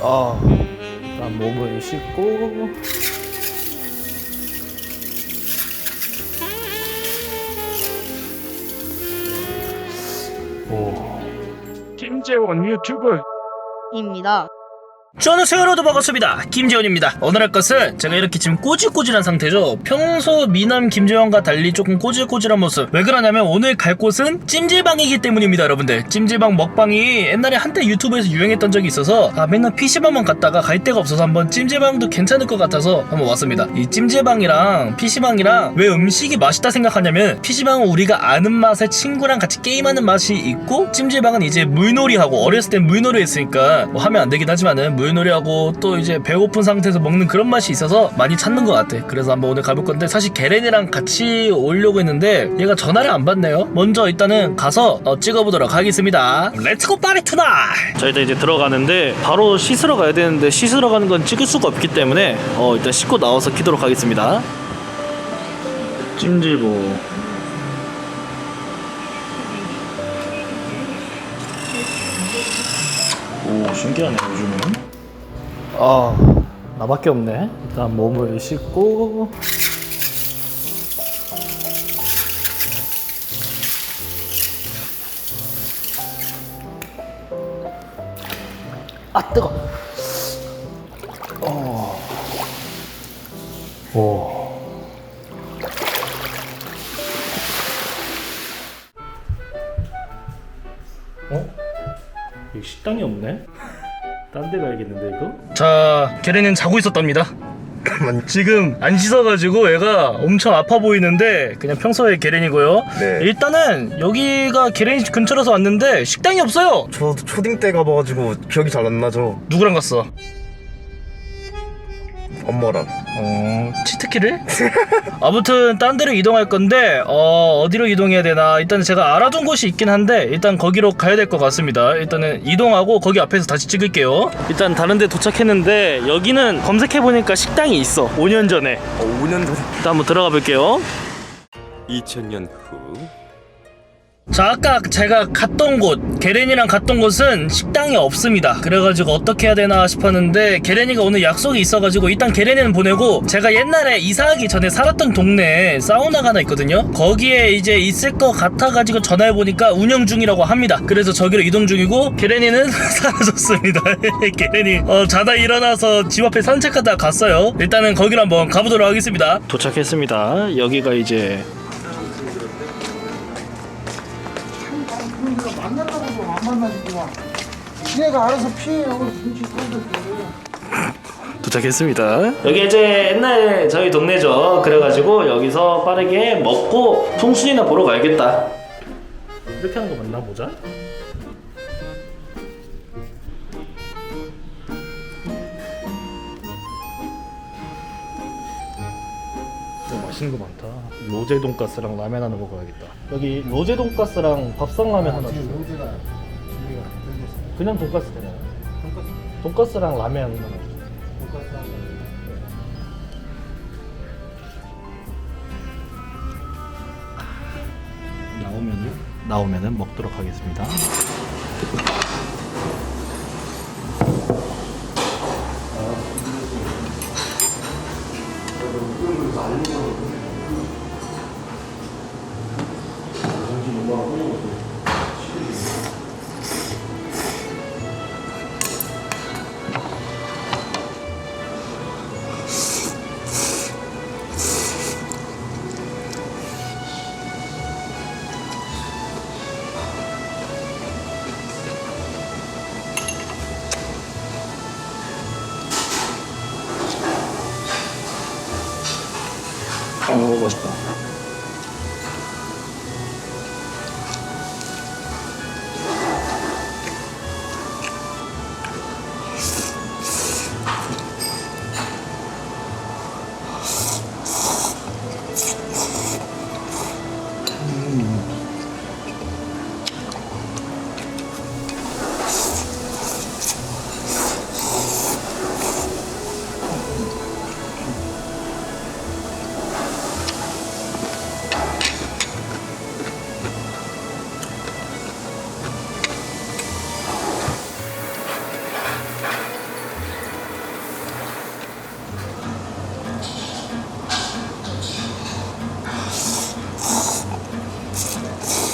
아, 일단 몸을 씻고 오. 김재원 유튜브 입니다. 저는 세월호도 반갑습니다. 김재원입니다. 오늘 할 것은 제가 이렇게 지금 꼬질꼬질한 상태죠. 평소 미남 김재원과 달리 조금 꼬질꼬질한 모습. 왜 그러냐면 오늘 갈 곳은 찜질방이기 때문입니다, 여러분들. 찜질방 먹방이 옛날에 한때 유튜브에서 유행했던 적이 있어서 아, 맨날 PC방만 갔다가 갈 데가 없어서 한번 찜질방도 괜찮을 것 같아서 한번 왔습니다. 이 찜질방이랑 PC방이랑 왜 음식이 맛있다 생각하냐면 PC방은 우리가 아는 맛의 친구랑 같이 게임하는 맛이 있고 찜질방은 이제 물놀이하고 어렸을 땐 물놀이 했으니까 뭐 하면 안 되긴 하지만은 물 놀이하고 또 이제 배고픈 상태에서 먹는 그런 맛이 있어서 많이 찾는 것 같아. 그래서 한번 오늘 가볼 건데 사실 게렌이랑 같이 오려고 했는데 얘가 전화를 안 받네요. 먼저 일단은 가서 어, 찍어보도록 하겠습니다. 렛츠고 파리 투나! 저희도 이제 들어가는데 바로 씻으러 가야 되는데 씻으러 가는 건 찍을 수가 없기 때문에 어, 일단 씻고 나와서 키도록 하겠습니다. 찜질보 오 신기하네 요즘은 아, 나밖에 없네. 일단 몸을 씻고 아 뜨거. 어. 오. 어? 여기 식당이 없네. 딴 데 가야겠는데 이거? 자, 게렌은 자고 있었답니다. 지금 안 씻어가지고 얘가 엄청 아파 보이는데 그냥 평소의 게렌이고요. 네. 일단은 여기가 게렌 근처라서 왔는데 식당이 없어요. 저 초딩 때 가봐가지고 기억이 잘 안 나죠. 누구랑 갔어? 엄마랑. 어, 치트키를? 아무튼 딴 데로 이동할 건데 어, 어디로 이동해야 되나 일단 제가 알아둔 곳이 있긴 한데 일단 거기로 가야 될 것 같습니다 일단은 이동하고 거기 앞에서 다시 찍을게요 일단 다른 데 도착했는데 여기는 검색해보니까 식당이 있어 5년 전에 어, 5년 전에. 일단 한번 들어가 볼게요 2000년 후 자 아까 제가 갔던 곳 게렌이랑 갔던 곳은 식당이 없습니다. 그래가지고 어떻게 해야 되나 싶었는데 게렌이가 오늘 약속이 있어가지고 일단 게렌이는 보내고 제가 옛날에 이사하기 전에 살았던 동네에 사우나가 하나 있거든요? 거기에 이제 있을 것 같아가지고 전화해보니까 운영 중이라고 합니다. 그래서 저기로 이동 중이고 게렌이는 사라졌습니다. 게렌이 어, 자다 일어나서 집 앞에 산책하다 갔어요. 일단은 거기로 한번 가보도록 하겠습니다. 도착했습니다. 여기가 이제 안 만나지구만. 지네가 알아서 피해요. 눈치 도착했습니다. 여기 이제 옛날 저희 동네죠. 그래가지고 여기서 빠르게 먹고 송순이나 보러 가야겠다. 이렇게 하는 거 맞나 보자. 오, 맛있는 거 많다. 로제 돈가스랑 라면 하나 먹어야겠다. 여기 로제 돈가스랑 밥상 라면 하나 주세요. 그냥 돈가스 되나요? 돈까스 돈가스랑 라면 하나 주세요. 돈까스 하고. 나오면은 나오면은 먹도록 하겠습니다. 어맛 Christmas.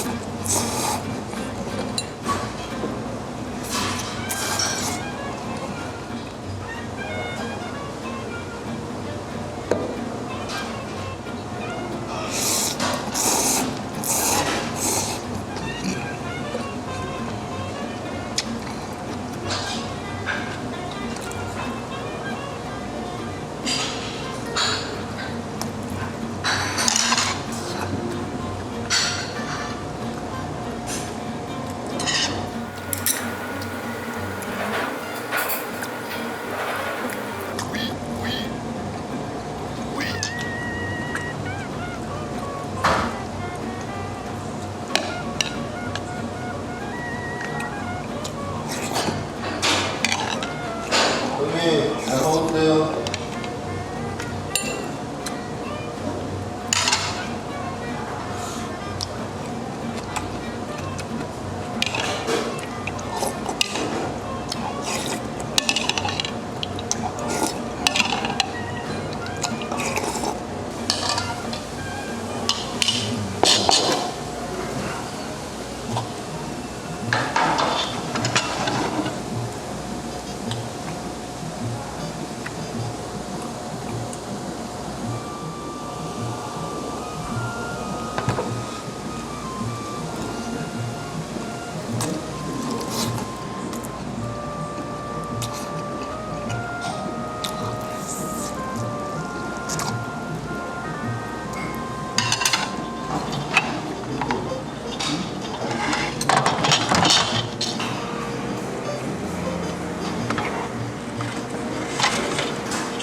안녕하세요.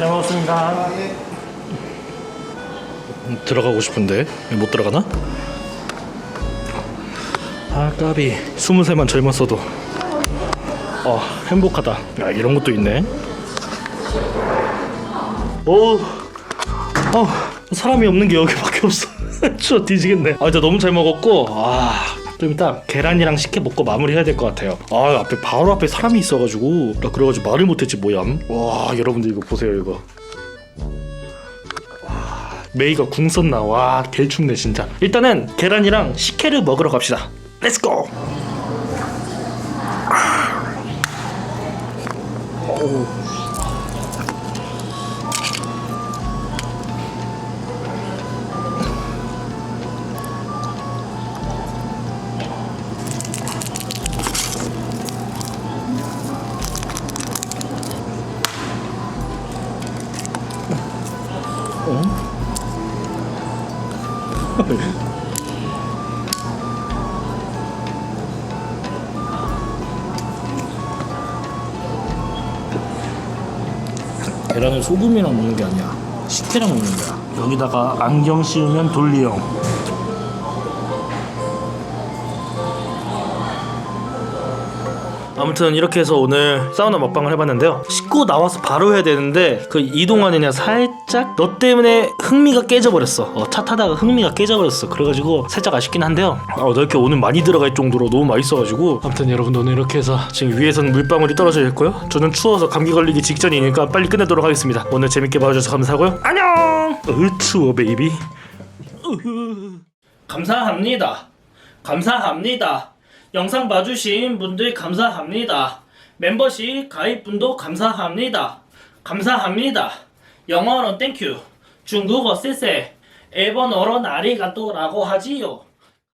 잘 먹었습니다. 들어가고 싶은데? 못 들어가나? 아 까비. 23만 젊었어도. 어 행복하다. 야 이런 것도 있네. 오 어, 사람이 없는 게 여기밖에 없어. 추워 뒤지겠네. 아 진짜 너무 잘 먹었고 아 좀 이따 계란이랑 식혜 먹고 마무리해야 될 것 같아요. 아 앞에 바로 앞에 사람이 있어가지고 나 그래가지고 말을 못했지 뭐얌 와 여러분들 이거 보세요 이거. 메이가 궁 썼나. 와 개춥네 진짜. 일단은 계란이랑 식혜를 먹으러 갑시다. 렛츠고 계란을 소금이랑 먹는 게 아니야. 식혜랑 먹는 거야. 여기다가 안경 씌우면 돌리형. 아무튼 이렇게 해서 오늘 사우나 먹방을 해봤는데요. 씻고 나와서 바로 해야 되는데 그 이동안이냐 살짝 너 때문에 흥미가 깨져버렸어. 어, 차 타다가 흥미가 깨져버렸어. 그래가지고 살짝 아쉽긴 한데요. 어, 너 이렇게 오늘 많이 들어갈 정도로 너무 맛있어가지고. 아무튼 여러분 오늘 이렇게 해서 지금 위에서는 물방울이 떨어져 있고요. 저는 추워서 감기 걸리기 직전이니까 빨리 끝내도록 하겠습니다. 오늘 재밌게 봐주셔서 감사하고요. 안녕! 으 추워 베이비 감사합니다. 감사합니다. 영상 봐주신 분들 감사합니다. 멤버십 가입분도 감사합니다. 감사합니다 영어로 땡큐 중국어 쎄쎄 일본어로 나리가또라고 하지요